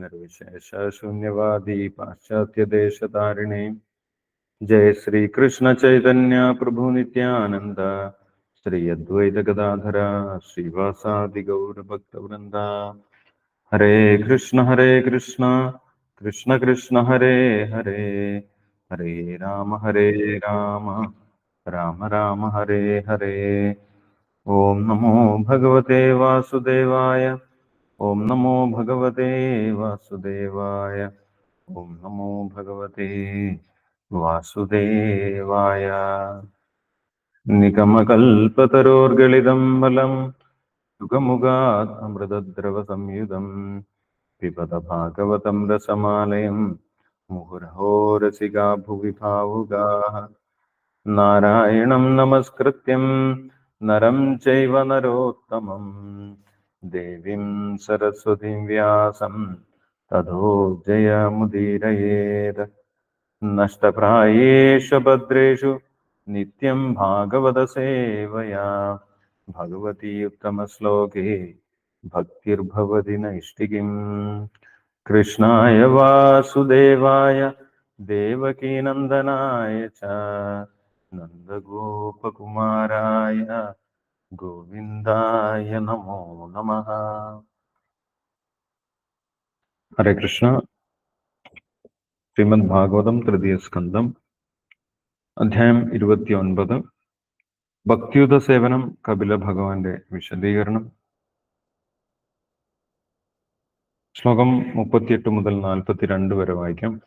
നിർവിശേഷ ശൂന്യവാദി പാശ്ചാത്യദേശതാരിണേ ജയ ശ്രീ കൃഷ്ണ ചൈതന്യ പ്രഭു നിത്യാനന്ദ ശ്രീ അദ്വൈത ഗദാധര ശ്രീവാസാദി ഗൗരഭക്തവൃന്ദ ഹരേ കൃഷ്ണ ഹരേ കൃഷ്ണ കൃഷ്ണ കൃഷ്ണ ഹരേ ഹരേ ഹരേ രാമ ഹരേ രാമ രാമ രാമ ഹരേ ഹരേ ഓം നമോ ഭഗവതേ വാസുദേവായ ഓം നമോ ഭഗവതേ വാസുദേവായ. നിഗമകൽപതരോർഗളിതം ബലം യുഗമുഗാത് അമൃതദ്രവ സംയുതം പിബത ഭാഗവതം രസമാലയം മുഹുരഹോരസികാ ഭുവി ഭാവുകാः. നാരായണം നമസ്കൃത്യം നരം ചൈവ നരോത്തമം. സരസ്വതീം വ്യാസം. തഥോ ജയമുദീരയേത്. നഷ്ടപ്രായേഷു ഭദ്രേഷു നിത്യം ഭാഗവത സേവയാ ഭഗവതി ഉത്തമശ്ലോകേ ഭക്തിർഭവതി നൈഷ്ഠികിം കൃഷ്ണായ വാസുദേവായ ദേവകീനന്ദനായ ച. നന്ദഗോപകുമാരായ ഗോവിന്ദായ നമോ നമ. ഹരേ കൃഷ്ണ. ശ്രീമദ് ഭാഗവതം തൃതീയ സ്കന്ധം. അധ്യായം ഇരുപത്തി ഒൻപത് ഭക്തിയുത സേവനം കപില ഭഗവാന്റെ വിശദീകരണം. ശ്ലോകം മുപ്പത്തിയെട്ട് മുതൽ നാൽപ്പത്തിരണ്ട് വരെ വായിക്കാം.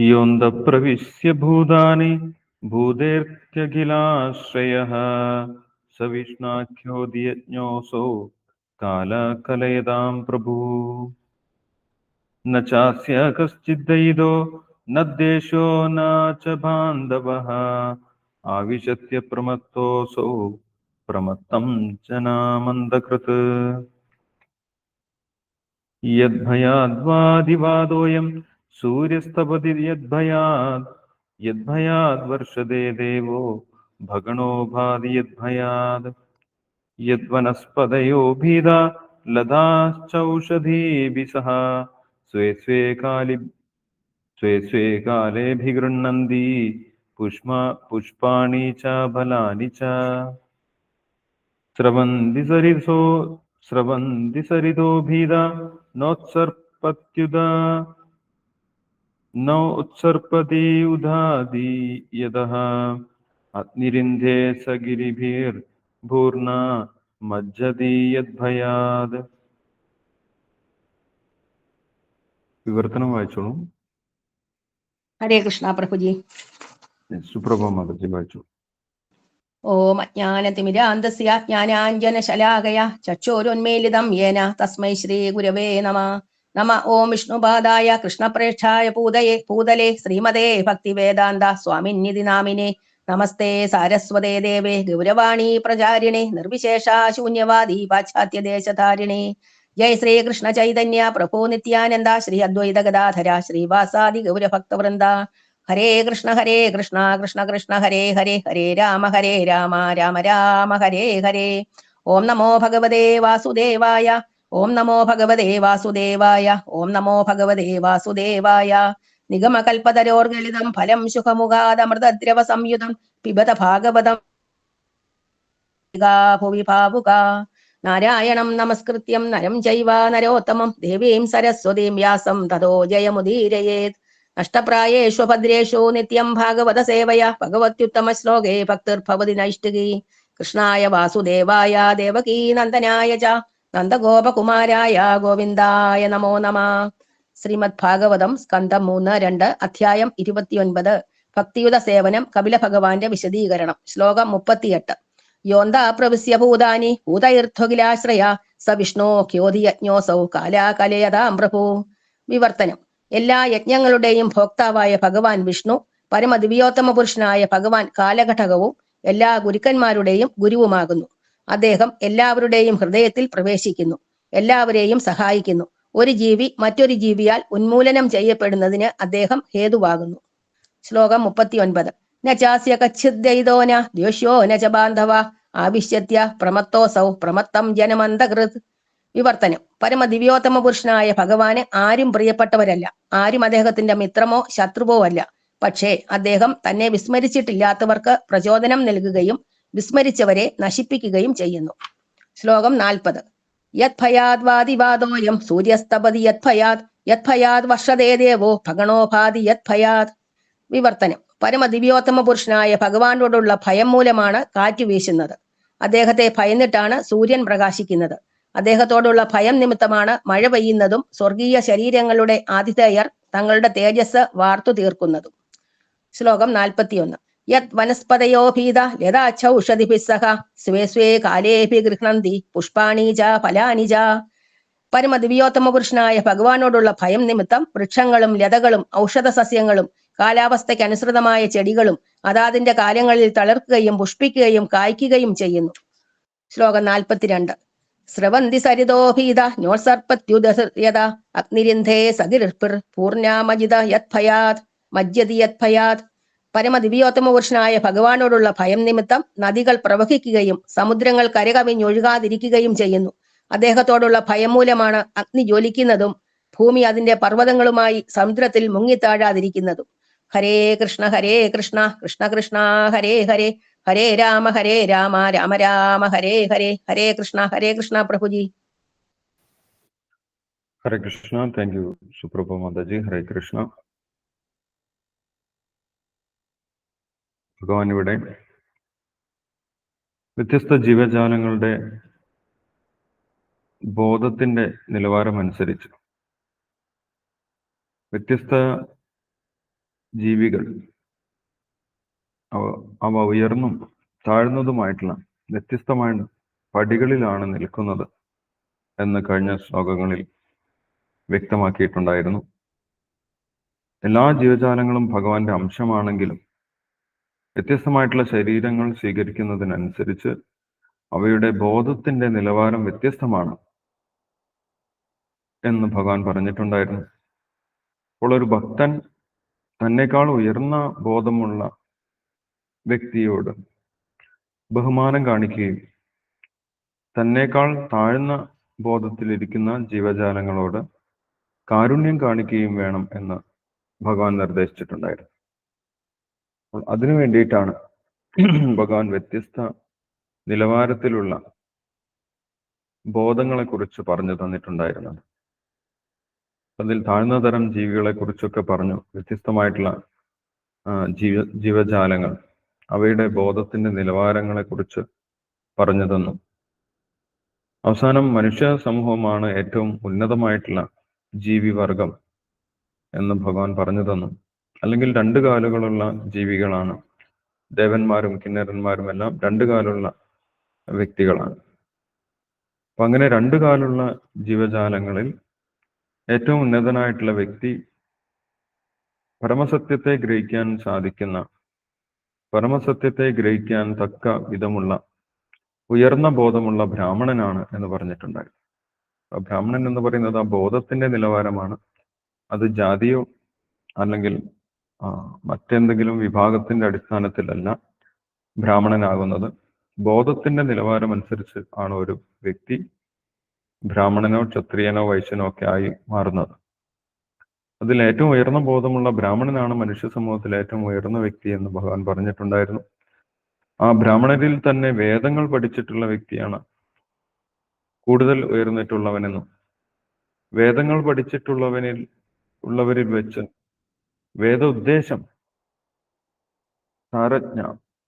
യോന്ത പ്രവിശ്യ ഭൂതാനി ഭൂതേർത്യഖിലാശ്രയ സവിഷ്ണാഖ്യോദിയജ്ഞോസോ കാലകലയതാം പ്രഭു. ന ചാസ്യ കശ്ചിദ്ദയിതോ ന ദേശോ ന ച ബാന്ധവഃ ആവിശത്യ പ്രമത്തോസോ പ്രമത്തം ജനാമന്ദകൃത് യദ്ഭയാദ്വാദിവാദോയം സൂര്യസ്തപതി യദ്ഭയാത് യദ്ഭയാത് വർഷദേ ദേവോ ഭഗണോ ഭാതി യദ്ഭയാത് യദ്വനസ്പതയോ ഭീത ലതാശ്ചൗഷധീഭി സഹ. സ്വേ സ്വേ കാലി സ്വേ സ്വേ കാലേഭിഗൃണ്ണന്തി പുഷ്മ പുഷ്പാണി ച ഫലാനി ച. സ്രവന്തി സരിസോ സ്രവന്തി സരിതോ ഭീത നോത്സർപ്പത്യുത न उत्सर्पति उदादि यतः अग्निरिन्धे स गिरिभिर्भूर्ना मज्जति यद्भयात् വിവർത്തനം വായിച്ചോളൂ ഹരേ കൃഷ്ണ പ്രഭുജി സുപ്രഭ മാതജി വായിച്ചു ഓം അജ്ഞാനതിമിരാന്തസ്യ ജ്ഞാനാഞ്ജനശലാകയ ചക്ഷോരുന്മീലിതം യേന തസ്മൈ ശ്രീ ഗുരവേ നമ നമ ഓം വിഷ്ണുപാദായ കൃഷ്ണപ്രേഷ്ഠായ പൂതയെ പൂതലെ ശ്രീമതേ ഭക്തിവേദാന്ത സ്വാമിന്നിധി നാമിനെ നമസ്തേ സാരസ്വതേ ദേവേ ഗൗരവാണി പ്രചാരിണേ നിർവിശേഷ ശൂന്യവാദി പാശ്ചാത്യദേശധാരിണേ ജയ ശ്രീ കൃഷ്ണ ചൈതന്യ പ്രഭു നിത്യാനന്ദ ശ്രീ അദ്വൈത ഗദാധര ശ്രീവാസാദി ഗൗരഭക്തവൃന്ദ ഹരേ കൃഷ്ണ ഹരേ കൃഷ്ണ കൃഷ്ണ കൃഷ്ണ ഹരേ ഹരേ ഹരേ രാമ ഹരേ രാമ രാമ രാമ ഹരേ ഹരേ ഓം നമോ ഭഗവതേ വാസുദേവായ ഓം നമോ ഭഗവതേ വാസുദേവായ ഓം നമോ ഭഗവതേ വാസുദേവായ. നിഗമകൽപതരോർഗളിതം ഫലം സുഖമുഖാദമൃതദ്രവ സംയുതം പിബത ഭാഗവതം ഭുവി ഭാവുക നാരായണം നമസ്കൃത്യം നരം ചൈവ നരോത്തമം. ദേവീം സരസ്വതീം വ്യാസം തതോ ജയമുദീരയേത്. നഷ്ടപ്രായേഷു ഭദ്രേഷു നിത്യം ഭാഗവത സേവയ ഭഗവത്യുത്തമ ശ്ലോകേ ഭക്തിർഭവതി നൈഷ്ഠികി. കൃഷ്ണായ വാസുദേവായ ദേവകീ നന്ദനായ ച. നന്ദഗോപകുമാരായ ഗോവിന്ദായ നമോ നമ. ശ്രീമദ് ഭാഗവതം സ്കന്ധം മൂന്ന് രണ്ട് അധ്യായം ഇരുപത്തിയൊൻപത്. ഭക്തിയുത സേവനം കപില ഭഗവാന്റെ വിശദീകരണം. ശ്ലോകം മുപ്പത്തിയെട്ട്. യോന്ത പ്രവിശ്യ ഭൂതാനി ഭൂതൈർധ്വകിലാശ്രയ സ വിഷ്ണോ ഖ്യോതിയജ്ഞോസൗ കാലാകലയതാം പ്രഭു. വിവർത്തനം. എല്ലാ യജ്ഞങ്ങളുടെയും ഭോക്താവായ ഭഗവാൻ വിഷ്ണു പരമദിവ്യോത്തമ പുരുഷനായ ഭഗവാൻ കാലഘടകവും എല്ലാ ഗുരുക്കന്മാരുടെയും ഗുരുവുമാകുന്നു. അദ്ദേഹം എല്ലാവരുടെയും ഹൃദയത്തിൽ പ്രവേശിക്കുന്നു എല്ലാവരെയും സഹായിക്കുന്നു. ഒരു ജീവി മറ്റൊരു ജീവിയാൽ ഉന്മൂലനം ചെയ്യപ്പെടുന്നതിന് അദ്ദേഹം ഹേതുവാകുന്നു. ശ്ലോകം മുപ്പത്തി ഒൻപത് നാസ്യ കച്ഛിദ്ദൈതോന ദ്വേഷ്യോ ന ച ബാന്ധവ ആവിശ്യത്യ പ്രമത്തോസൗ പ്രമത്തം ജനമന്തകൃത്. വിവർത്തനം. പരമ ദിവ്യോത്തമ പുരുഷനായ ഭഗവാന് ആരും പ്രിയപ്പെട്ടവരല്ല. ആരും അദ്ദേഹത്തിന്റെ മിത്രമോ ശത്രുവോ അല്ല. പക്ഷേ അദ്ദേഹം തന്നെ വിസ്മരിച്ചിട്ടില്ലാത്തവർക്ക് പ്രചോദനം നൽകുകയും വിസ്മരിച്ചവരെ നശിപ്പിക്കുകയും ചെയ്യുന്നു. ശ്ലോകം നാൽപ്പത്. യത് സൂര്യസ്തപതി യത് ഭയാത് യത് വർഷതേ ദേവോ ഭഗണോപാധി യത് ഭയാത് വിവർത്തനം. പരമ ദിവ്യോത്തമ പുരുഷനായ ഭഗവാനോടുള്ള ഭയം മൂലമാണ് കാറ്റ് വീശുന്നത്. അദ്ദേഹത്തെ ഭയന്നിട്ടാണ് സൂര്യൻ പ്രകാശിക്കുന്നത്. അദ്ദേഹത്തോടുള്ള ഭയം നിമിത്തമാണ് മഴ പെയ്യുന്നതും സ്വർഗീയ ശരീരങ്ങളുടെ ആതിഥേയർ തങ്ങളുടെ തേജസ് വാർത്തു തീർക്കുന്നതും. ശ്ലോകം നാൽപ്പത്തിയൊന്ന്. യത് വനസ്പതയോ ഭീത ലതാച്ചൗഷധിഭിസ്സഹ സ്വേ സ്വേ കാലേഭി ഗൃഹണന്തി പുഷ്പാണി ച ഫലാനി ച പരമ ദിവ്യോത്തമ പുരുഷനായ ഭഗവാനോടുള്ള ഭയം നിമിത്തം വൃക്ഷങ്ങളും ലതകളും ഔഷധ സസ്യങ്ങളും കാലാവസ്ഥയ്ക്ക് അനുസൃതമായ ചെടികളും അതാതിന്റെ കാലങ്ങളിൽ തളിർക്കുകയും പുഷ്പിക്കുകയും കായ്ക്കുകയും ചെയ്യുന്നു. ശ്ലോകം നാൽപ്പത്തിരണ്ട്. സ്രവന്തി സരിതോഭീത നോത്സർപ്പത്യുദയത അഗ്നിരിന്ധേ സഗിർ പൂർണാമജിത യത് ഭയാത് മജ്ജതി യത് ഭയാത് പരമ ദിവ്യോത്തമ ഭഗവാനോടുള്ള ഭയം നിമിത്തം നദികൾ പ്രവഹിക്കുകയും സമുദ്രങ്ങൾ കരകവിഞ്ഞൊഴുകാതിരിക്കുകയും ചെയ്യുന്നു. അദ്ദേഹത്തോടുള്ള ഭയം മൂലമാണ് അഗ്നി ജ്വലിക്കുന്നതും ഭൂമി അതിന്റെ പർവതങ്ങളുമായി സമുദ്രത്തിൽ മുങ്ങിത്താഴാതിരിക്കുന്നതും. ഹരേ കൃഷ്ണ ഹരേ കൃഷ്ണ കൃഷ്ണ കൃഷ്ണ ഹരേ ഹരേ ഹരേ രാമ ഹരേ രാമ രാമ രാമ ഹരേ ഹരേ ഹരേ കൃഷ്ണ ഹരേ കൃഷ്ണ പ്രഭുജി. ഹരേ കൃഷ്ണ താങ്ക് യു സുപ്രഭ മാതാജി. ഹരേ കൃഷ്ണ. ഭഗവാൻ ഇവിടെ വ്യത്യസ്ത ജീവജാലങ്ങളുടെ ബോധത്തിന്റെ നിലവാരം അനുസരിച്ച് വ്യത്യസ്ത ജീവികൾ അവ ഉയർന്നും താഴ്ന്നതുമായിട്ടുള്ള വ്യത്യസ്തമായ പടികളിലാണ് നിൽക്കുന്നത് എന്ന് കഴിഞ്ഞ ശ്ലോകങ്ങളിൽ വ്യക്തമാക്കിയിട്ടുണ്ടായിരുന്നു. എല്ലാ ജീവജാലങ്ങളും ഭഗവാന്റെ അംശമാണെങ്കിലും വ്യത്യസ്തമായിട്ടുള്ള ശരീരങ്ങൾ സ്വീകരിക്കുന്നതിനനുസരിച്ച് അവയുടെ ബോധത്തിന്റെ നിലവാരം വ്യത്യസ്തമാണ് എന്ന് ഭഗവാൻ പറഞ്ഞിട്ടുണ്ടായിരുന്നു. അപ്പോൾ ഒരു ഭക്തൻ തന്നെക്കാൾ ഉയർന്ന ബോധമുള്ള വ്യക്തിയോട് ബഹുമാനം കാണിക്കുകയും തന്നെക്കാൾ താഴ്ന്ന ബോധത്തിലിരിക്കുന്ന ജീവജാലങ്ങളോട് കാരുണ്യം കാണിക്കുകയും വേണം എന്ന് ഭഗവാൻ നിർദ്ദേശിച്ചിട്ടുണ്ടായിരുന്നു. അതിനു വേണ്ടിയിട്ടാണ് ഭഗവാൻ വ്യത്യസ്ത നിലവാരത്തിലുള്ള ബോധങ്ങളെ കുറിച്ച് പറഞ്ഞു തന്നിട്ടുണ്ടായിരുന്നത്. അതിൽ താഴ്ന്ന തരം ജീവികളെ കുറിച്ചൊക്കെ പറഞ്ഞു വ്യത്യസ്തമായിട്ടുള്ള ജീവ ജീവജാലങ്ങൾ അവയുടെ ബോധത്തിന്റെ നിലവാരങ്ങളെ കുറിച്ച് പറഞ്ഞു തന്നു. അവസാനം മനുഷ്യ സമൂഹമാണ് ഏറ്റവും ഉന്നതമായിട്ടുള്ള ജീവിവർഗം എന്ന് ഭഗവാൻ പറഞ്ഞു തന്നു. അല്ലെങ്കിൽ രണ്ട് കാലുകളുള്ള ജീവികളാണ്. ദേവന്മാരും കിന്നരന്മാരും എല്ലാം രണ്ട് കാലുള്ള വ്യക്തികളാണ്. അപ്പൊ അങ്ങനെ രണ്ട് കാലുള്ള ജീവജാലങ്ങളിൽ ഏറ്റവും ഉന്നതനായിട്ടുള്ള വ്യക്തി പരമസത്യത്തെ ഗ്രഹിക്കാൻ സാധിക്കുന്ന പരമസത്യത്തെ ഗ്രഹിക്കാൻ തക്ക വിധമുള്ള ഉയർന്ന ബോധമുള്ള ബ്രാഹ്മണനാണ് എന്ന് പറഞ്ഞിട്ടുണ്ടായിരുന്നു. ആ ബ്രാഹ്മണൻ എന്ന് പറയുന്നത് ആ ബോധത്തിന്റെ നിലവാരമാണ്. അത് ജാതിയോ അല്ലെങ്കിൽ മറ്റെന്തെങ്കിലും വിഭാഗത്തിന്റെ അടിസ്ഥാനത്തിലല്ല ബ്രാഹ്മണനാകുന്നത്. ബോധത്തിന്റെ നിലവാരം അനുസരിച്ച് ആണ് ഒരു വ്യക്തി ബ്രാഹ്മണനോ ക്ഷത്രിയനോ വൈശ്യനോ ഒക്കെ ആയി മാറുന്നത്. അതിൽ ഏറ്റവും ഉയർന്ന ബോധമുള്ള ബ്രാഹ്മണനാണ് മനുഷ്യ സമൂഹത്തിൽ ഏറ്റവും ഉയർന്ന വ്യക്തി എന്ന് ഭഗവാൻ പറഞ്ഞിട്ടുണ്ടായിരുന്നു. ആ ബ്രാഹ്മണരിൽ തന്നെ വേദങ്ങൾ പഠിച്ചിട്ടുള്ള വ്യക്തിയാണ് കൂടുതൽ ഉയർന്നിട്ടുള്ളവനെന്നും വേദങ്ങൾ പഠിച്ചിട്ടുള്ളവനിൽ ഉള്ളവരിൽ വെച്ച് വേദ ഉദ്ദേശം സാരജ്ഞ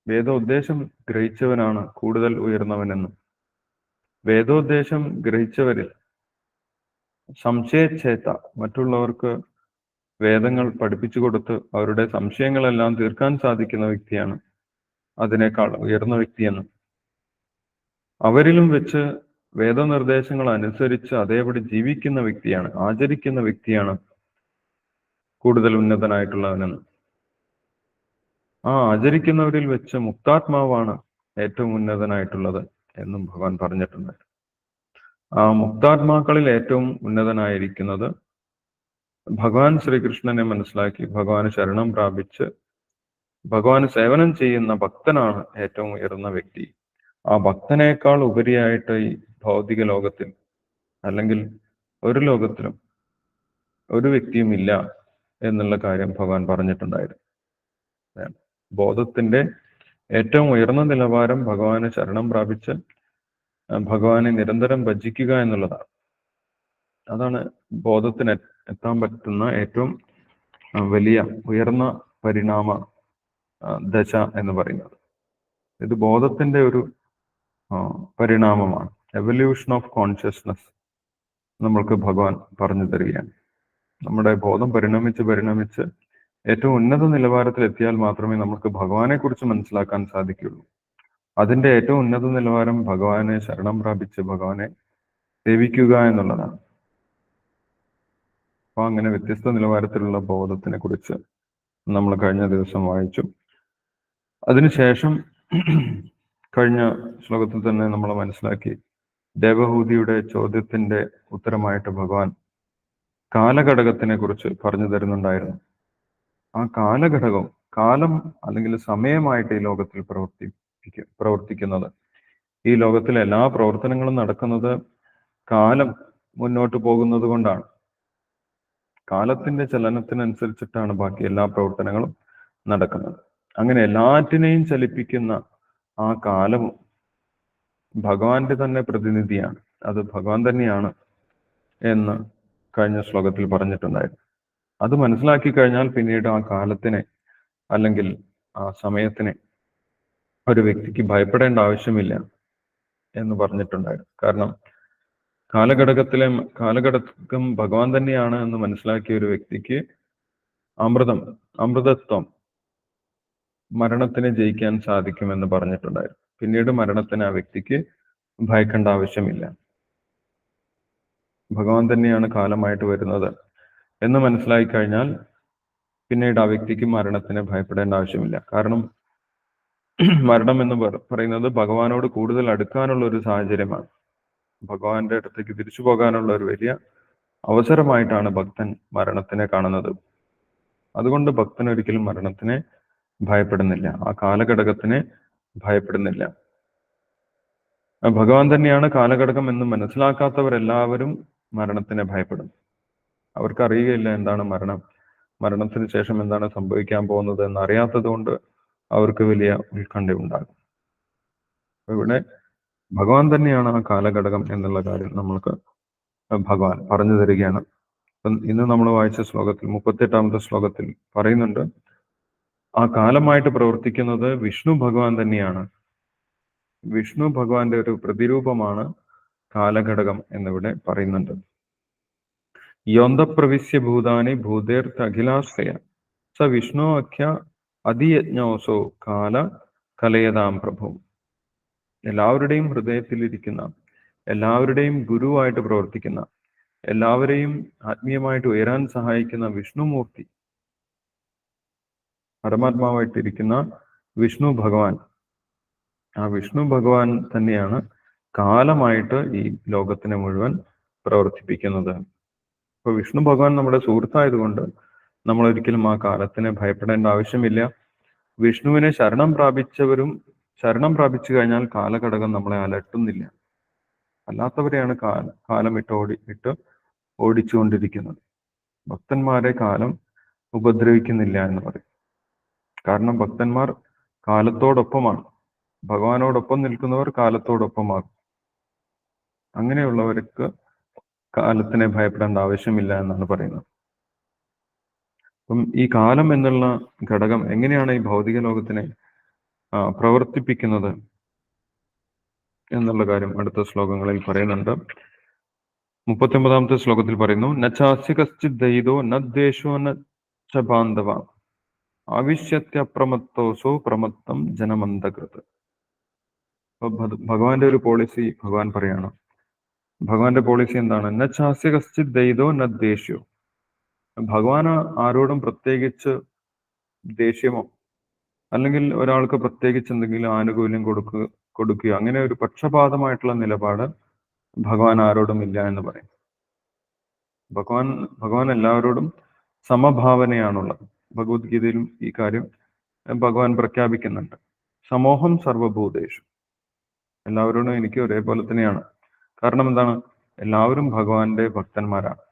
വേദ ഉദ്ദേശം ഗ്രഹിച്ചവനാണ് കൂടുതൽ ഉയർന്നവനെന്നും. വേദോദ്ദേശം ഗ്രഹിച്ചവരിൽ സംശയച്ഛേത്ത മറ്റുള്ളവർക്ക് വേദങ്ങൾ പഠിപ്പിച്ചു കൊടുത്ത് അവരുടെ സംശയങ്ങളെല്ലാം തീർക്കാൻ സാധിക്കുന്ന വ്യക്തിയാണ് അതിനേക്കാൾ ഉയർന്ന വ്യക്തിയെന്നും. അവരിലും വെച്ച് വേദനിർദ്ദേശങ്ങൾ അനുസരിച്ച് അതേപടി ജീവിക്കുന്ന വ്യക്തിയാണ് ആചരിക്കുന്ന വ്യക്തിയാണ് കൂടുതൽ ഉന്നതനായിട്ടുള്ളവനെന്ന്. ആ ആചരിക്കുന്നവരിൽ വെച്ച് മുക്താത്മാവാണ് ഏറ്റവും ഉന്നതനായിട്ടുള്ളത് എന്നും ഭഗവാൻ പറഞ്ഞിട്ടുണ്ട്. ആ മുക്താത്മാക്കളിൽ ഏറ്റവും ഉന്നതനായിരിക്കുന്നത് ഭഗവാൻ ശ്രീകൃഷ്ണനെ മനസ്സിലാക്കി ഭഗവാന് ശരണം പ്രാപിച്ച് ഭഗവാന് സേവനം ചെയ്യുന്ന ഭക്തനാണ് ഏറ്റവും ഉയർന്ന വ്യക്തി. ആ ഭക്തനേക്കാൾ ഉപരിയായിട്ട് ഈ ഭൗതിക ലോകത്തിൽ അല്ലെങ്കിൽ ഒരു ലോകത്തിലും ഒരു വ്യക്തിയും ഇല്ല എന്നുള്ള കാര്യം ഭഗവാൻ പറഞ്ഞിട്ടുണ്ടായിരുന്നു. ബോധത്തിന്റെ ഏറ്റവും ഉയർന്ന നിലവാരം ഭഗവാന് ശരണം പ്രാപിച്ച് ഭഗവാനെ നിരന്തരം ഭജിക്കുക എന്നുള്ളതാണ്. അതാണ് ബോധത്തിന് എത്താൻ പറ്റുന്ന ഏറ്റവും വലിയ ഉയർന്ന പരിണാമ ദശ എന്ന് പറയുന്നത്. ഇത് ബോധത്തിന്റെ ഒരു പരിണാമമാണ്. എവല്യൂഷൻ ഓഫ് കോൺഷ്യസ്നസ് നമ്മൾക്ക് ഭഗവാൻ പറഞ്ഞു തരികയാണ്. നമ്മുടെ ബോധം പരിണമിച്ച് പരിണമിച്ച് ഏറ്റവും ഉന്നത നിലവാരത്തിൽ എത്തിയാൽ മാത്രമേ നമുക്ക് ഭഗവാനെ കുറിച്ച് മനസ്സിലാക്കാൻ സാധിക്കുകയുള്ളൂ. അതിന്റെ ഏറ്റവും ഉന്നത നിലവാരം ഭഗവാനെ ശരണം പ്രാപിച്ച് ഭഗവാനെ സേവിക്കുക എന്നുള്ളതാണ്. അപ്പൊ അങ്ങനെ വ്യത്യസ്ത നിലവാരത്തിലുള്ള ബോധത്തിനെ കുറിച്ച് നമ്മൾ കഴിഞ്ഞ ദിവസം വായിച്ചു. അതിനുശേഷം കഴിഞ്ഞ ശ്ലോകത്തിൽ തന്നെ നമ്മൾ മനസ്സിലാക്കി ദേവഹൂതിയുടെ ചോദ്യത്തിന്റെ ഉത്തരമായിട്ട് ഭഗവാൻ കാലഘടകത്തിനെ കുറിച്ച് പറഞ്ഞു തരുന്നുണ്ടായിരുന്നു. ആ കാലഘടകം കാലം അല്ലെങ്കിൽ സമയമായിട്ട് ഈ ലോകത്തിൽ പ്രവർത്തിപ്പിക്ക പ്രവർത്തിക്കുന്നത്. ഈ ലോകത്തിലെ എല്ലാ പ്രവർത്തനങ്ങളും നടക്കുന്നത് കാലം മുന്നോട്ട് പോകുന്നത് കൊണ്ടാണ്. കാലത്തിന്റെ ചലനത്തിനനുസരിച്ചിട്ടാണ് ബാക്കി എല്ലാ പ്രവർത്തനങ്ങളും നടക്കുന്നത്. അങ്ങനെ എല്ലാറ്റിനെയും ചലിപ്പിക്കുന്ന ആ കാലം ഭഗവാന്റെ തന്നെ പ്രതിനിധിയാണ്. അത് ഭഗവാൻ തന്നെയാണ് എന്ന് കഴിഞ്ഞ ശ്ലോകത്തിൽ പറഞ്ഞിട്ടുണ്ടായിരുന്നു. അത് മനസ്സിലാക്കി കഴിഞ്ഞാൽ പിന്നീട് ആ കാലത്തിനെ അല്ലെങ്കിൽ ആ സമയത്തിനെ ഒരു വ്യക്തിക്ക് ഭയപ്പെടേണ്ട ആവശ്യമില്ല എന്ന് പറഞ്ഞിട്ടുണ്ടായിരുന്നു. കാരണം കാലഘടകത്തിലെ കാലഘടകം ഭഗവാൻ തന്നെയാണ് എന്ന് മനസ്സിലാക്കിയ ഒരു വ്യക്തിക്ക് അമൃതം അമൃതത്വം മരണത്തിനെ ജയിക്കാൻ സാധിക്കുമെന്ന് പറഞ്ഞിട്ടുണ്ടായിരുന്നു. പിന്നീട് മരണത്തിന് ആ വ്യക്തിക്ക് ഭയക്കേണ്ട ആവശ്യമില്ല. ഭഗവാൻ തന്നെയാണ് കാലമായിട്ട് വരുന്നത് എന്ന് മനസ്സിലാക്കി കഴിഞ്ഞാൽ പിന്നീട് ആ വ്യക്തിക്ക് മരണത്തിന് ഭയപ്പെടേണ്ട ആവശ്യമില്ല. കാരണം മരണം എന്ന് പറയുന്നത് ഭഗവാനോട് കൂടുതൽ അടുക്കാനുള്ള ഒരു സാഹചര്യമാണ്. ഭഗവാന്റെ അടുത്തേക്ക് തിരിച്ചു പോകാനുള്ള ഒരു വലിയ അവസരമായിട്ടാണ് ഭക്തൻ മരണത്തിനെ കാണുന്നത്. അതുകൊണ്ട് ഭക്തൻ ഒരിക്കലും മരണത്തിനെ ഭയപ്പെടുന്നില്ല. ആ കാലഘടകത്തിനെ ഭയപ്പെടുന്നില്ല. ഭഗവാൻ തന്നെയാണ് കാലഘടകം എന്ന് മനസ്സിലാക്കാത്തവരെല്ലാവരും മരണത്തിനെ ഭയപ്പെടും. അവർക്ക് അറിയുകയില്ല എന്താണ് മരണം. മരണത്തിന് ശേഷം എന്താണ് സംഭവിക്കാൻ പോകുന്നത് എന്ന് അറിയാത്തത് കൊണ്ട് അവർക്ക് വലിയ ഉത്കണ്ഠ ഉണ്ടാകും. ഇവിടെ ഭഗവാൻ തന്നെയാണ് ആ കാലഘടകം എന്നുള്ള കാര്യം നമ്മൾക്ക് ഭഗവാൻ പറഞ്ഞു തരികയാണ്. ഇന്ന് നമ്മൾ വായിച്ച ശ്ലോകത്തിൽ മുപ്പത്തെട്ടാമത്തെ ശ്ലോകത്തിൽ പറയുന്നുണ്ട് ആ കാലമായിട്ട് പ്രവർത്തിക്കുന്നത് വിഷ്ണു ഭഗവാൻ തന്നെയാണ്. വിഷ്ണു ഭഗവാന്റെ ഒരു പ്രതിരൂപമാണ് കാലഘടകം എന്നിവിടെ പറയുന്നുണ്ട്. യോന്തപ്രവിശ്യ ഭൂതാനി ഭൂതേർത്ത അഖിലാശ്രയ സ വിഷ്ണു അഖ്യ അതിയജ്ഞോസോ കാല കലയതാം പ്രഭു. എല്ലാവരുടെയും ഹൃദയത്തിലിരിക്കുന്ന എല്ലാവരുടെയും ഗുരുവായിട്ട് പ്രവർത്തിക്കുന്ന എല്ലാവരെയും ആത്മീയമായിട്ട് ഉയരാൻ സഹായിക്കുന്ന വിഷ്ണുമൂർത്തി പരമാത്മാവായിട്ടിരിക്കുന്ന വിഷ്ണു ഭഗവാൻ. ആ വിഷ്ണു ഭഗവാൻ തന്നെയാണ് കാലമായിട്ട് ഈ ലോകത്തിനെ മുഴുവൻ പ്രവർത്തിപ്പിക്കുന്നത്. ഇപ്പൊ വിഷ്ണു ഭഗവാൻ നമ്മുടെ സുഹൃത്തായതുകൊണ്ട് നമ്മൾ ഒരിക്കലും ആ കാലത്തിനെ ഭയപ്പെടേണ്ട ആവശ്യമില്ല. വിഷ്ണുവിനെ ശരണം പ്രാപിച്ചവരും ശരണം പ്രാപിച്ചു കഴിഞ്ഞാൽ കാലഘടകം നമ്മളെ അലട്ടുന്നില്ല. അല്ലാത്തവരെയാണ് കാല കാലം ഇട്ട് ഓടി ഇട്ട് ഓടിച്ചുകൊണ്ടിരിക്കുന്നത്. ഭക്തന്മാരെ കാലം ഉപദ്രവിക്കുന്നില്ല എന്ന് പറയും. കാരണം ഭക്തന്മാർ കാലത്തോടൊപ്പമാണ്. ഭഗവാനോടൊപ്പം നിൽക്കുന്നവർ കാലത്തോടൊപ്പമാകും. അങ്ങനെയുള്ളവർക്ക് കാലത്തിനെ ഭയപ്പെടേണ്ട ആവശ്യമില്ല എന്നാണ് പറയുന്നത്. അപ്പം ഈ കാലം എന്നുള്ള ഘടകം എങ്ങനെയാണ് ഈ ഭൗതിക ലോകത്തിനെ പ്രവർത്തിപ്പിക്കുന്നത് എന്നുള്ള കാര്യം അടുത്ത ശ്ലോകങ്ങളിൽ പറയുന്നുണ്ട്. മുപ്പത്തിയൊമ്പതാമത്തെ ശ്ലോകത്തിൽ പറയുന്നു നച്ചാസ്യ കശ്ചിത് ദൈതോ നദ്വേഷോ ന ച ബാന്ധവ. ആവിശ്യത്യപ്രമത്തോസോ പ്രമത്തം ജനമന്ധകൃത് ഭഗവാന്റെ ഒരു പോളിസി ഭഗവാൻ പറയാണ്. ഭഗവാന്റെ പോളിസി എന്താണ്? നച്ചാസ്യ കശ്ചിത് ന ദേഷ്യോ. ഭഗവാൻ ആരോടും പ്രത്യേകിച്ച് ദേഷ്യമോ അല്ലെങ്കിൽ ഒരാൾക്ക് പ്രത്യേകിച്ച് എന്തെങ്കിലും ആനുകൂല്യം കൊടുക്കുക കൊടുക്കുകയോ അങ്ങനെ ഒരു പക്ഷപാതമായിട്ടുള്ള നിലപാട് ഭഗവാൻ ആരോടും ഇല്ല എന്ന് പറയും. ഭഗവാൻ ഭഗവാൻ എല്ലാവരോടും സമഭാവനയാണുള്ളത്. ഭഗവത്ഗീതയിലും ഈ കാര്യം ഭഗവാൻ പ്രഖ്യാപിക്കുന്നുണ്ട്. സമൂഹം സർവഭൂതേഷു. എല്ലാവരോടും എനിക്ക് ഒരേപോലെ തന്നെയാണ്. കാരണം എന്താണ്? എല്ലാവരും ഭഗവാന്റെ ഭക്തന്മാരാണ്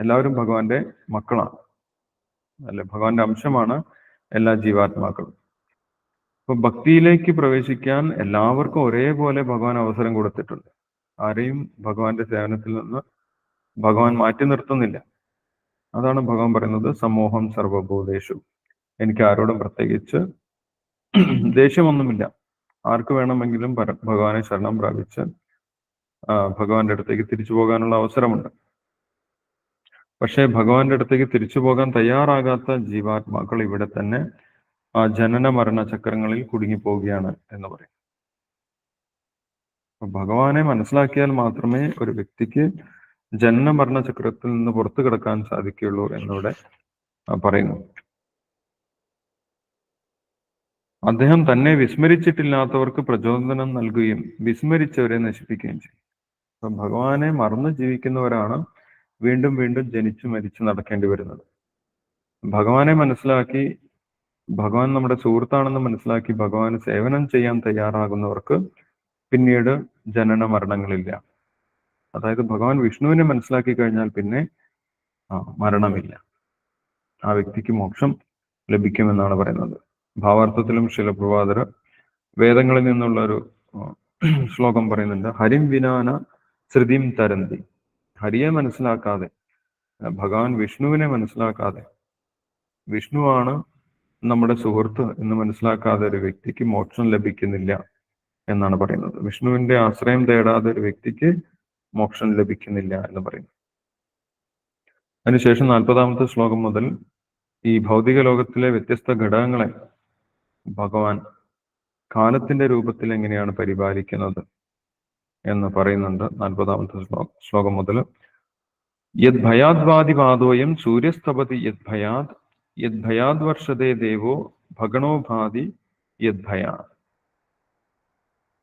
എല്ലാവരും ഭഗവാന്റെ മക്കളാണ് അല്ലെ? ഭഗവാന്റെ അംശമാണ് എല്ലാ ജീവാത്മാക്കളും. അപ്പൊ ഭക്തിയിലേക്ക് പ്രവേശിക്കാൻ എല്ലാവർക്കും ഒരേപോലെ ഭഗവാൻ അവസരം കൊടുത്തിട്ടുണ്ട്. ആരെയും ഭഗവാന്റെ സേവനത്തിൽ നിന്ന് ഭഗവാൻ മാറ്റി നിർത്തുന്നില്ല. അതാണ് ഭഗവാൻ പറയുന്നത് സമൂഹം സർവഭൂതേഷു. എനിക്ക് ആരോടും പ്രത്യേകിച്ച് ദേഷ്യമൊന്നുമില്ല. ആർക്ക് വേണമെങ്കിലും ഭഗവാനെ ശരണം പ്രാപിച്ച് ഭഗവാന്റെ അടുത്തേക്ക് തിരിച്ചു പോകാനുള്ള അവസരമുണ്ട്. പക്ഷേ ഭഗവാന്റെ അടുത്തേക്ക് തിരിച്ചു പോകാൻ തയ്യാറാകാത്ത ജീവാത്മാക്കൾ ഇവിടെ തന്നെ ആ ജനന മരണ ചക്രങ്ങളിൽ കുടുങ്ങിപ്പോവുകയാണ് എന്ന് പറയും. ഭഗവാനെ മനസ്സിലാക്കിയാൽ മാത്രമേ ഒരു വ്യക്തിക്ക് ജനന മരണ ചക്രത്തിൽ നിന്ന് പുറത്തു കിടക്കാൻ സാധിക്കുകയുള്ളൂ എന്നിവിടെ പറയുന്നു. അദ്ദേഹം തന്നെ വിസ്മരിച്ചിട്ടില്ലാത്തവർക്ക് പ്രചോദനം നൽകുകയും വിസ്മരിച്ചവരെ നശിപ്പിക്കുകയും ചെയ്യും. ഭഗവാനെ മറന്നു ജീവിക്കുന്നവരാണ് വീണ്ടും വീണ്ടും ജനിച്ചു മരിച്ചു നടക്കേണ്ടി വരുന്നത്. ഭഗവാനെ മനസ്സിലാക്കി ഭഗവാൻ നമ്മുടെ സുഹൃത്താണെന്ന് മനസ്സിലാക്കി ഭഗവാന് സേവനം ചെയ്യാൻ തയ്യാറാകുന്നവർക്ക് പിന്നീട് ജനന മരണങ്ങളില്ല. അതായത് ഭഗവാൻ വിഷ്ണുവിനെ മനസ്സിലാക്കി കഴിഞ്ഞാൽ പിന്നെ മരണമില്ല. ആ വ്യക്തിക്ക് മോക്ഷം ലഭിക്കുമെന്നാണ് പറയുന്നത്. ഭാവാർത്ഥത്തിലും ശിലപ്രഭാതർ വേദങ്ങളിൽ നിന്നുള്ള ഒരു ശ്ലോകം പറയുന്നുണ്ട്. ഹരിം വിനാന ശ്രുതിം തരന്തി. ഹരിയെ മനസ്സിലാക്കാതെ ഭഗവാൻ വിഷ്ണുവിനെ മനസ്സിലാക്കാതെ. വിഷ്ണുവാണ് നമ്മുടെ സുഹൃത്ത് എന്ന് മനസ്സിലാക്കാതെ ഒരു വ്യക്തിക്ക് മോക്ഷം ലഭിക്കുന്നില്ല എന്നാണ് പറയുന്നത്. വിഷ്ണുവിന്റെ ആശ്രയം തേടാതെ ഒരു വ്യക്തിക്ക് മോക്ഷം ലഭിക്കുന്നില്ല എന്ന് പറയുന്നു. അതിനുശേഷം നാൽപ്പതാമത്തെ ശ്ലോകം മുതൽ ഈ ഭൗതിക ലോകത്തിലെ വ്യത്യസ്ത ഘടകങ്ങളെ ഭഗവാൻ കാലത്തിന്റെ രൂപത്തിൽ എങ്ങനെയാണ് പരിപാലിക്കുന്നത്? എന്ന് പറയുന്നുണ്ട് നാൽപ്പതാമത്തെ ശ്ലോകം മുതൽ യത് ഭയാദ്വാദി വാദോയം സൂര്യസ്തപതി യത് ഭയാത് യത് ഭയാദ് വർഷതേ ദേവോ ഭഗണോ യത് ഭയാത്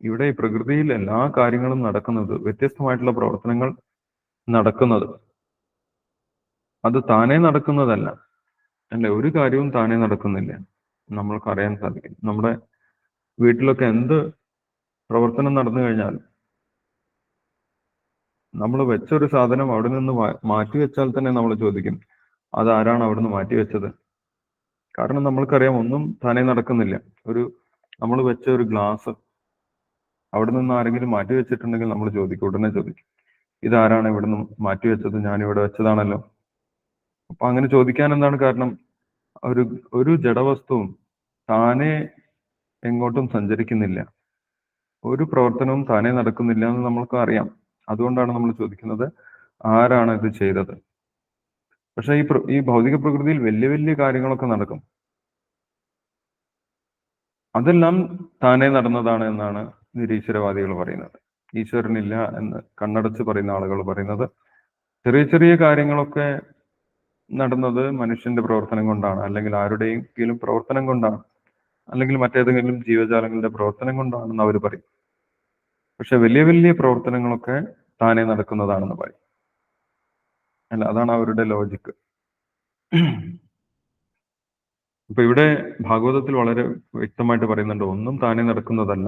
ഇവിടെ പ്രകൃതിയിൽ എല്ലാ കാര്യങ്ങളും നടക്കുന്നത് വ്യത്യസ്തമായിട്ടുള്ള പ്രവർത്തനങ്ങൾ നടക്കുന്നത്. അത് താനേ നടക്കുന്നതല്ല. അല്ലെ ഒരു കാര്യവും താനേ നടക്കുന്നില്ല. നമ്മൾക്ക് അറിയാൻ സാധിക്കും. നമ്മുടെ വീട്ടിലൊക്കെ എന്ത് പ്രവർത്തനം നടന്നു കഴിഞ്ഞാൽ നമ്മൾ വെച്ച ഒരു സാധനം അവിടെ നിന്ന് മാറ്റി വെച്ചാൽ തന്നെ നമ്മൾ ചോദിക്കും അത് ആരാണ് നിന്ന് മാറ്റി വെച്ചത്? കാരണം നമ്മൾക്കറിയാം ഒന്നും തന്നെ നടക്കുന്നില്ല. ഒരു നമ്മൾ വെച്ച ഒരു ഗ്ലാസ് അവിടെ നിന്ന് ആരെങ്കിലും മാറ്റി വെച്ചിട്ടുണ്ടെങ്കിൽ നമ്മൾ ചോദിക്കും ഉടനെ ചോദിക്കും ഇതാരാണ് ഇവിടെ നിന്ന് മാറ്റി വെച്ചത്? ഞാൻ ഇവിടെ വെച്ചതാണല്ലോ. അപ്പൊ അങ്ങനെ ചോദിക്കാൻ എന്താണ് കാരണം? ഒരു ഒരു ജഡവസ്തുവും താനെ എങ്ങോട്ടും സഞ്ചരിക്കുന്നില്ല. ഒരു പ്രവർത്തനവും താനെ നടക്കുന്നില്ല എന്ന് നമ്മൾക്ക് അറിയാം അതുകൊണ്ടാണ് നമ്മൾ ചോദിക്കുന്നത് ആരാണ് ഇത് ചെയ്തത്? പക്ഷെ ഈ ഈ ഭൗതിക പ്രകൃതിയിൽ വലിയ വലിയ കാര്യങ്ങളൊക്കെ നടക്കും. അതെല്ലാം താനേ നടന്നതാണ് എന്നാണ് നിരീശ്വരവാദികൾ പറയുന്നത്. ഈശ്വരനില്ല എന്ന് കണ്ണടച്ച് പറയുന്ന ആളുകൾ പറയുന്നത്. ചെറിയ ചെറിയ കാര്യങ്ങളൊക്കെ നടന്നത് മനുഷ്യന്റെ പ്രവർത്തനം കൊണ്ടാണ്. അല്ലെങ്കിൽ ആരുടെയെങ്കിലും പ്രവർത്തനം കൊണ്ടാണ്. അല്ലെങ്കിൽ മറ്റേതെങ്കിലും ജീവജാലങ്ങളുടെ പ്രവർത്തനം കൊണ്ടാണെന്ന് അവർ പറയും. പക്ഷെ വലിയ വലിയ പ്രവർത്തനങ്ങളൊക്കെ താനെ നടക്കുന്നതാണെന്ന് പറയും. അല്ല അതാണ് അവരുടെ ലോജിക്ക് ഇപ്പൊ ഇവിടെ ഭാഗവതത്തിൽ വളരെ വ്യക്തമായിട്ട് പറയുന്നുണ്ട് ഒന്നും താനെ നടക്കുന്നതല്ല.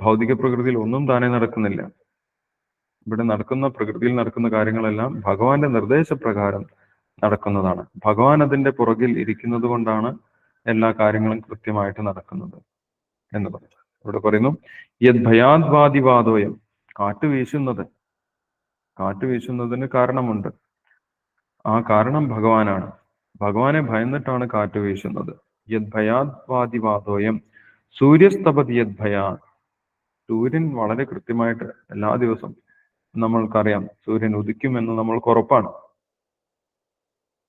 ഭൗതിക പ്രകൃതിയിൽ ഒന്നും താനെ നടക്കുന്നില്ല. ഇവിടെ നടക്കുന്ന പ്രകൃതിയിൽ നടക്കുന്ന കാര്യങ്ങളെല്ലാം ഭഗവാന്റെ നിർദ്ദേശപ്രകാരം നടക്കുന്നതാണ്. ഭഗവാൻ അതിന്റെ പുറകിൽ ഇരിക്കുന്നത് കൊണ്ടാണ് എല്ലാ കാര്യങ്ങളും കൃത്യമായിട്ട് നടക്കുന്നത് എന്ന് പറയുന്നു ഇവിടെ പറയുന്നു യത് ഭയാദ്വാദിവാദോയം. കാറ്റ് വീശുന്നത്. കാറ്റ് വീശുന്നതിന് കാരണമുണ്ട്. ആ കാരണം ഭഗവാനാണ്. ഭഗവാനെ ഭയന്നിട്ടാണ് കാറ്റ് വീശുന്നത്. യത് ഭയാദ്വാദിവാദോയം. സൂര്യസ്തപതി യത് ഭയാ. സൂര്യൻ വളരെ കൃത്യമായിട്ട് എല്ലാ ദിവസവും നമ്മൾക്കറിയാം സൂര്യൻ ഉദിക്കുമെന്ന് നമ്മൾക്ക് ഉറപ്പാണ്.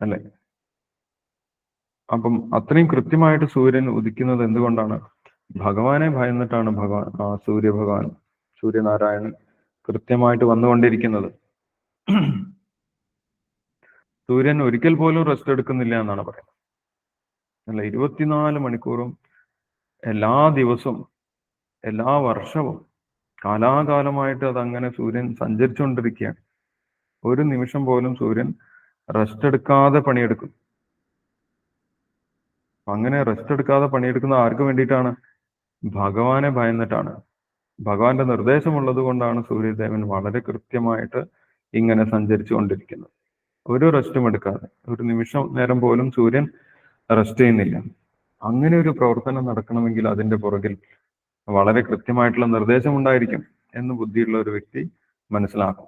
അല്ലെ? അപ്പം അത്രയും കൃത്യമായിട്ട് സൂര്യൻ ഉദിക്കുന്നത് എന്തുകൊണ്ടാണ്? ഭഗവാനെ ഭയന്നിട്ടാണ് ഭഗവാൻ ആ സൂര്യഭഗവാൻ സൂര്യനാരായണൻ കൃത്യമായിട്ട് വന്നുകൊണ്ടിരിക്കുന്നത്. സൂര്യൻ ഒരിക്കൽ പോലും റെസ്റ്റ് എടുക്കുന്നില്ല എന്നാണ് പറയുന്നത്. അല്ല ഇരുപത്തിനാല് മണിക്കൂറും എല്ലാ ദിവസവും എല്ലാ വർഷവും കാലാകാലമായിട്ട് അതങ്ങനെ സൂര്യൻ സഞ്ചരിച്ചുകൊണ്ടിരിക്കുകയാണ്. ഒരു നിമിഷം പോലും സൂര്യൻ റെസ്റ്റ് എടുക്കാതെ പണിയെടുക്കും. അങ്ങനെ റെസ്റ്റ് എടുക്കാതെ പണിയെടുക്കുന്ന ആർക്ക് വേണ്ടിയിട്ടാണ് ഭഗവാനെ ഭയന്നിട്ടാണ്. ഭഗവാന്റെ നിർദ്ദേശമുള്ളത് കൊണ്ടാണ് സൂര്യദേവൻ വളരെ കൃത്യമായിട്ട് ഇങ്ങനെ സഞ്ചരിച്ചു കൊണ്ടിരിക്കുന്നത്. ഒരു റെസ്റ്റും എടുക്കാതെ. ഒരു നിമിഷം നേരം പോലും സൂര്യൻ റെസ്റ്റ് ചെയ്യുന്നില്ല. അങ്ങനെ ഒരു പ്രവർത്തനം നടക്കണമെങ്കിൽ അതിന്റെ പുറകിൽ വളരെ കൃത്യമായിട്ടുള്ള നിർദ്ദേശം ഉണ്ടായിരിക്കും എന്ന് ബുദ്ധിയുള്ള ഒരു വ്യക്തി മനസ്സിലാക്കും.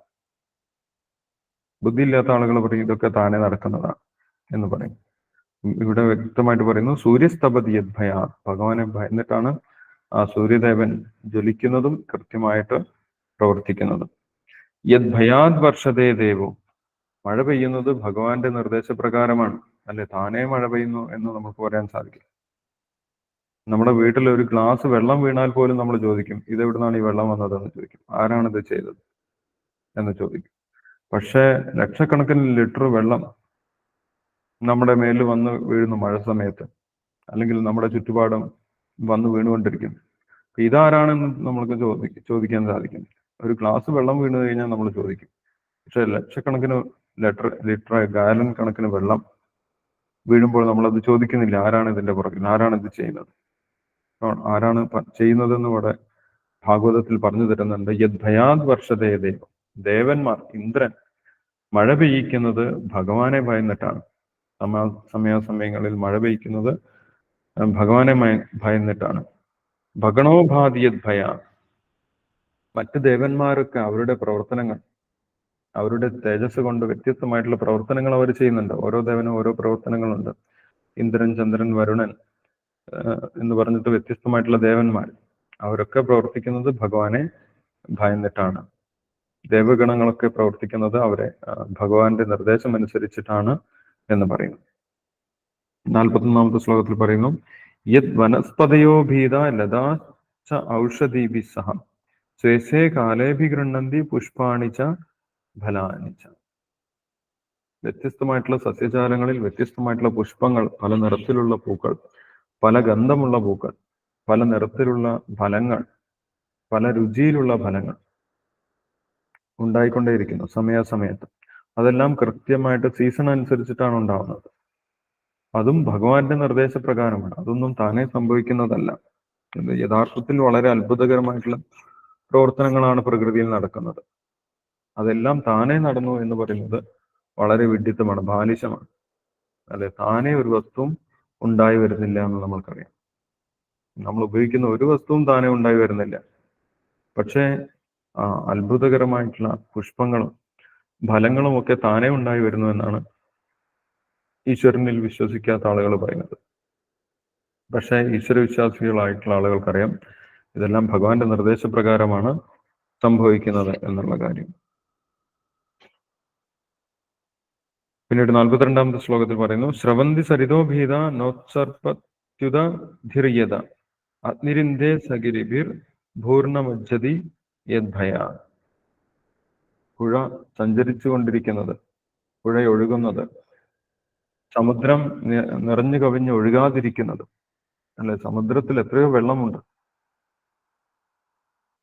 ബുദ്ധിയില്ലാത്ത ആളുകൾ പറയും ഇതൊക്കെ താനെ നടക്കുന്നതാണ് എന്ന് പറയും. ഇവിടെ വ്യക്തമായിട്ട് പറയുന്നു സൂര്യസ്തപതി യദ്ഭയാ ഭഗവാനെ ഭയന്നിട്ടാണ് ആ സൂര്യദേവൻ ജ്വലിക്കുന്നതും കൃത്യമായിട്ട് പ്രവർത്തിക്കുന്നതും. യത് ഭയാത് വർഷതേ ദേവോ. മഴ പെയ്യുന്നത് ഭഗവാന്റെ നിർദ്ദേശപ്രകാരമാണ്. അല്ലെ താനേ മഴ പെയ്യുന്നു എന്ന് നമുക്ക് പറയാൻ സാധിക്കും നമ്മുടെ വീട്ടിൽ ഒരു ഗ്ലാസ് വെള്ളം വീണാൽ പോലും നമ്മൾ ചോദിക്കും ഇത് എവിടുന്നാണ് ഈ വെള്ളം വന്നതെന്ന് ചോദിക്കും. ആരാണ് ഇത് ചെയ്തത്? എന്ന് ചോദിക്കും. പക്ഷേ ലക്ഷക്കണക്കിന് ലിറ്റർ വെള്ളം നമ്മുടെ മേലിൽ വന്ന് വീഴുന്നു മഴ സമയത്ത്. അല്ലെങ്കിൽ നമ്മുടെ ചുറ്റുപാടും വന്ന് വീണുകൊണ്ടിരിക്കുന്നു ഇതാരാണെന്ന് നമ്മൾക്ക് ചോദിക്കും ചോദിക്കാൻ സാധിക്കും. ഒരു ഗ്ലാസ് വെള്ളം വീണു കഴിഞ്ഞാൽ നമ്മൾ ചോദിക്കും. പക്ഷെ ലക്ഷക്കണക്കിന് ലിറ്റർ ലിറ്റർ ഗാലൻ കണക്കിന് വെള്ളം വീഴുമ്പോൾ നമ്മൾ അത് ചോദിക്കുന്നില്ല ആരാണ് ഇതിന്റെ പുറകിൽ ആരാണ് ഇത് ചെയ്യുന്നത്? ആരാണ് ചെയ്യുന്നതെന്ന് ഇവിടെ ഭാഗവതത്തിൽ പറഞ്ഞു തരുന്നുണ്ട്. യദ്ഭയാത് വർഷതേ ദൈവം ദേവന്മാർ ഇന്ദ്രൻ മഴ പെയ്യിക്കുന്നത് ഭഗവാനെ ഭയന്നിട്ടാണ്. സമയ സമയാസമയങ്ങളിൽ മഴ പെയ്യിക്കുന്നത് ഭഗവാനെ ഭയന്നിട്ടാണ്. ഭഗണോഭാതിയത് ഭയ. മറ്റ് ദേവന്മാരൊക്കെ അവരുടെ പ്രവർത്തനങ്ങൾ അവരുടെ തേജസ് കൊണ്ട് വ്യത്യസ്തമായിട്ടുള്ള പ്രവർത്തനങ്ങൾ അവർ ചെയ്യുന്നുണ്ട്. ഓരോ ദേവനും ഓരോ പ്രവർത്തനങ്ങളുണ്ട്. ഇന്ദ്രൻ ചന്ദ്രൻ വരുണൻ എന്ന് പറഞ്ഞിട്ട് വ്യത്യസ്തമായിട്ടുള്ള ദേവന്മാർ. അവരൊക്കെ പ്രവർത്തിക്കുന്നത് ഭഗവാനെ ഭയന്നിട്ടാണ്. ദേവഗണങ്ങളൊക്കെ പ്രവർത്തിക്കുന്നത് അവരെ ഭഗവാന്റെ നിർദ്ദേശം അനുസരിച്ചിട്ടാണ് എന്ന് പറയുന്നു. നാൽപ്പത്തൊന്നാമത്തെ ശ്ലോകത്തിൽ പറയുന്നു യത് വനസ്പതയോ ഭീത ലതാ ച ഔഷധീഭി സഹ സ്വേസേ കാലേഭി ഗൃണ്ണന്തി പുഷ്പാണി ച ഫലാനി ച. വ്യത്യസ്തമായിട്ടുള്ള സസ്യജാലങ്ങളിൽ വ്യത്യസ്തമായിട്ടുള്ള പുഷ്പങ്ങൾ പല നിറത്തിലുള്ള പൂക്കൾ പല ഗന്ധമുള്ള പൂക്കൾ പല നിറത്തിലുള്ള ഫലങ്ങൾ പല രുചിയിലുള്ള ഫലങ്ങൾ ഉണ്ടായിക്കൊണ്ടേയിരിക്കുന്നു സമയാസമയത്ത്. അതെല്ലാം കൃത്യമായിട്ട് സീസൺ അനുസരിച്ചിട്ടാണ് ഉണ്ടാവുന്നത്. അതും ഭഗവാന്റെ നിർദ്ദേശപ്രകാരമാണ്. അതൊന്നും താനേ സംഭവിക്കുന്നതല്ല. യഥാർത്ഥത്തിൽ വളരെ അത്ഭുതകരമായിട്ടുള്ള പ്രവർത്തനങ്ങളാണ് പ്രകൃതിയിൽ നടക്കുന്നത്. അതെല്ലാം താനേ നടന്നു എന്ന് പറയുന്നത് വളരെ വിഡിത്തമാണ് ബാലിശമാണ്. അല്ലെ താനേ ഒരു വസ്തുവും ഉണ്ടായി വരുന്നില്ല എന്ന് നമ്മൾക്കറിയാം. നമ്മൾ ഉപയോഗിക്കുന്ന ഒരു വസ്തുവും താനേ ഉണ്ടായി വരുന്നില്ല. പക്ഷേ അത്ഭുതകരമായിട്ടുള്ള പുഷ്പങ്ങളും ഫലങ്ങളും ഒക്കെ താനേ ഉണ്ടായി വരുന്നു എന്നാണ് ഈശ്വരനിൽ വിശ്വസിക്കാത്ത ആളുകൾ പറയുന്നത്. പക്ഷേ വിശ്വാസികളായിട്ടുള്ള ആളുകൾക്കറിയാം ഇതെല്ലാം ഭഗവാന്റെ നിർദ്ദേശപ്രകാരമാണ് സംഭവിക്കുന്നത് എന്നുള്ള കാര്യം. പിന്നീട് നാൽപ്പത്തിരണ്ടാമത്തെ ശ്ലോകത്തിൽ പറയുന്നു ശ്രവന്തി സരിതോഭീത നോത്സർപ്പത്യുത ധിര്യത അഗ്നിരിന്ദേ സഗിരിബിർ ഭൂർണമജ്ജതി യദ്ഭയ. പുഴ സഞ്ചരിച്ചു കൊണ്ടിരിക്കുന്നത് പുഴ ഒഴുകുന്നത് സമുദ്രം നിറഞ്ഞു കവിഞ്ഞ് ഒഴുകാതിരിക്കുന്നത് അല്ലെ സമുദ്രത്തിൽ എത്രയോ വെള്ളമുണ്ട്.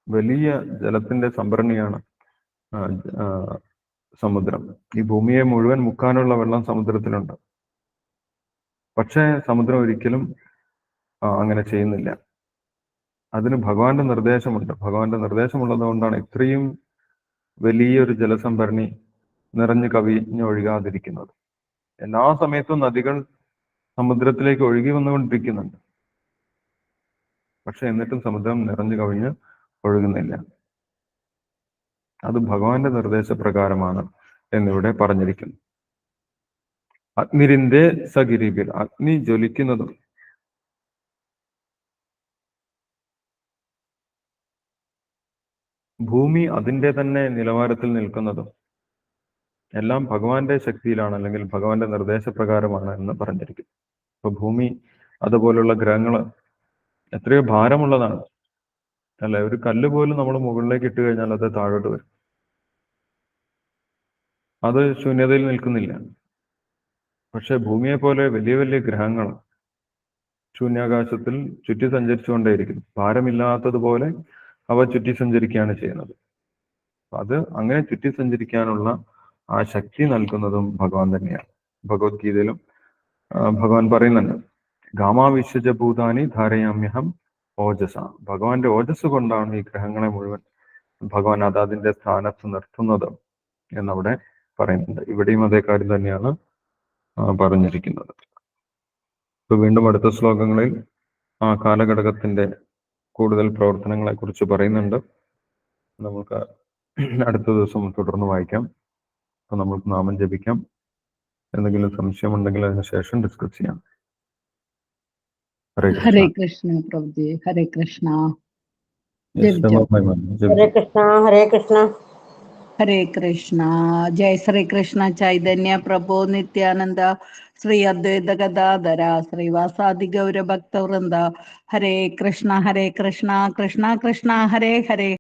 വലിയ ജലത്തിന്റെ സംഭരണിയാണ് സമുദ്രം. ഈ ഭൂമിയെ മുഴുവൻ മുക്കാനുള്ള വെള്ളം സമുദ്രത്തിലുണ്ട്. പക്ഷേ സമുദ്രം ഒരിക്കലും അങ്ങനെ ചെയ്യുന്നില്ല. അതിന് ഭഗവാന്റെ നിർദ്ദേശമുണ്ട്. ഭഗവാന്റെ നിർദ്ദേശമുള്ളത് കൊണ്ടാണ് ഇത്രയും വലിയൊരു ജലസംഭരണി നിറഞ്ഞു കവിഞ്ഞൊഴുകാതിരിക്കുന്നത് എല്ലാ സമയത്തും നദികൾ സമുദ്രത്തിലേക്ക് ഒഴുകി വന്നുകൊണ്ടിരിക്കുന്നുണ്ട്. പക്ഷെ എന്നിട്ടും സമുദ്രം നിറഞ്ഞു കവിഞ്ഞ് ഒഴുകുന്നില്ല. അത് ഭഗവാന്റെ നിർദ്ദേശപ്രകാരമാണ് എന്നിവിടെ പറഞ്ഞിരിക്കുന്നു. അഗ്നിരിന്റെ സഗിരിബിൽ അഗ്നി ജ്വലിക്കുന്നതും ഭൂമി അതിന്റെ തന്നെ നിലവാരത്തിൽ നിൽക്കുന്നതും എല്ലാം ഭഗവാന്റെ ശക്തിയിലാണ് അല്ലെങ്കിൽ ഭഗവാന്റെ നിർദ്ദേശപ്രകാരമാണ് എന്ന് പറഞ്ഞിരിക്കും ഇപ്പൊ ഭൂമി അതുപോലുള്ള ഗ്രഹങ്ങൾ എത്രയോ ഭാരമുള്ളതാണ്. അല്ലെ? ഒരു കല്ല് പോലും നമ്മൾ മുകളിലേക്ക് ഇട്ട് കഴിഞ്ഞാൽ അത് താഴോട്ട് വരും. അത് ശൂന്യതയിൽ നിൽക്കുന്നില്ല. പക്ഷെ ഭൂമിയെ പോലെ വലിയ വലിയ ഗ്രഹങ്ങൾ ശൂന്യാകാശത്തിൽ ചുറ്റി സഞ്ചരിച്ചുകൊണ്ടേയിരിക്കുന്നു. ഭാരമില്ലാത്തതുപോലെ അവ ചുറ്റി സഞ്ചരിക്കുകയാണ് ചെയ്യുന്നത്. അത് അങ്ങനെ ചുറ്റി സഞ്ചരിക്കാനുള്ള ആ ശക്തി നൽകുന്നതും ഭഗവാൻ തന്നെയാണ്. ഭഗവത്ഗീതയിലും ഭഗവാൻ പറയുന്നുണ്ട് ഗാമാവിശ്വജ ഭൂതാനി ധാരയാമ്യഹം ഓജസ. ഭഗവാന്റെ ഓജസ് കൊണ്ടാണ് ഈ ഗ്രഹങ്ങളെ മുഴുവൻ ഭഗവാൻ അതാതിന്റെ സ്ഥാനത്ത് നിർത്തുന്നത് എന്നവിടെ പറയുന്നുണ്ട്. ഇവിടെയും അതേ കാര്യം തന്നെയാണ് പറഞ്ഞിരിക്കുന്നത്. ഇപ്പൊ വീണ്ടും അടുത്ത ശ്ലോകങ്ങളിൽ ആ കാലഘടകത്തിന്റെ കൂടുതൽ പ്രവർത്തനങ്ങളെ കുറിച്ച് പറയുന്നുണ്ട്. നമുക്ക് അടുത്ത ദിവസം തുടർന്ന് വായിക്കാം. അപ്പൊ നമുക്ക് നാമം ജപിക്കാം. എന്തെങ്കിലും സംശയമുണ്ടെങ്കിൽ അതിന് ശേഷം ഡിസ്കസ് ചെയ്യാം. ഹരേ കൃഷ്ണ. പ്രഭുജി ഹരേ കൃഷ്ണ. ഹരേ കൃഷ്ണ ഹരേ കൃഷ്ണ. ഹരേ കൃഷ്ണ. ജയ ശ്രീ കൃഷ്ണ ചൈതന്യ പ്രഭു നിത്യാനന്ദ ശ്രീ അദ്വൈത ഗതാധര ശ്രീവാസാദി ഗൗരഭക്തവൃന്ദ ഹരേ കൃഷ്ണ ഹരേ കൃഷ്ണ കൃഷ്ണ കൃഷ്ണ ഹരേ ഹരേ.